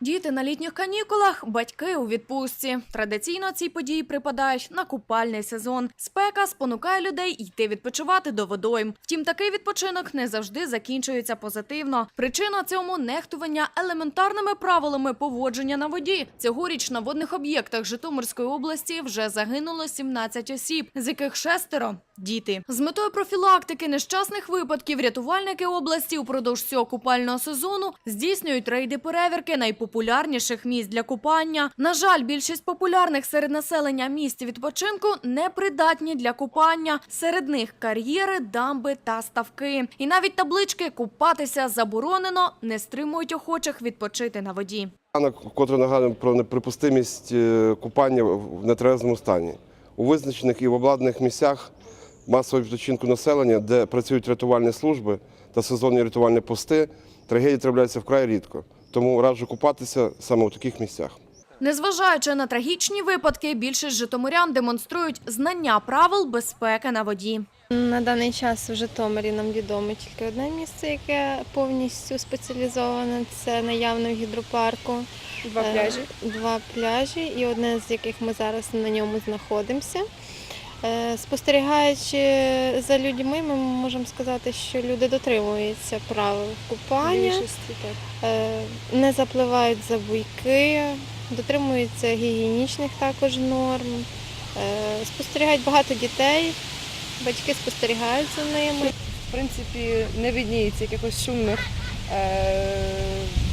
Діти на літніх канікулах, батьки у відпустці. Традиційно ці події припадають на купальний сезон. Спека спонукає людей йти відпочивати до водойм. Втім, такий відпочинок не завжди закінчується позитивно. Причина цьому нехтування елементарними правилами поводження на воді. Цьогоріч на водних об'єктах Житомирської області вже загинуло 17 осіб, з яких шестеро діти. З метою профілактики нещасних випадків рятувальники області упродовж цього купального сезону здійснюють рейди перевірки найпопулярніших місць для купання. На жаль, більшість популярних серед населення місць відпочинку непридатні для купання. Серед них кар'єри, дамби та ставки. І навіть таблички купатися заборонено не стримують охочих відпочити на воді. Ранок, вкотре нагадуємо про неприпустимість е, купання в нетрезвому стані. У визначених і в обладнаних місцях масового відпочинку населення, де працюють рятувальні служби та сезонні рятувальні пости, трагедії трапляються вкрай рідко. Тому раджу купатися саме у таких місцях. Незважаючи на трагічні випадки, більшість житомирян демонструють знання правил безпеки на воді. На даний час в Житомирі нам відомо тільки одне місце, яке повністю спеціалізоване. Це наявно в гідропарку. Два Е, пляжі. Два пляжі, і одне з яких ми зараз на ньому знаходимося. Е, Спостерігаючи за людьми, ми можемо сказати, що люди дотримуються правил купання, е, не запливають за буйки, дотримуються гігієнічних також норм. Е, Спостерігають багато дітей, батьки спостерігають за ними. В принципі, не відніється якихось шумних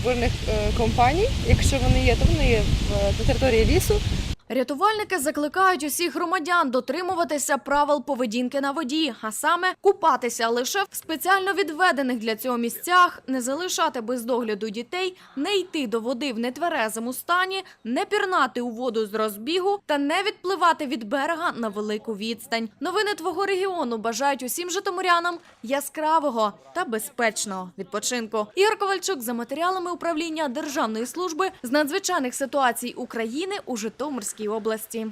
бурних компаній. Якщо вони є, то вони є на території лісу. Рятувальники закликають усіх громадян дотримуватися правил поведінки на воді, а саме купатися лише в спеціально відведених для цього місцях, не залишати без догляду дітей, не йти до води в нетверезому стані, не пірнати у воду з розбігу та не відпливати від берега на велику відстань. Новини твого регіону бажають усім житомирянам яскравого та безпечного відпочинку. Ігор Ковальчук за матеріалами управління Державної служби з надзвичайних ситуацій України у Житомирській області.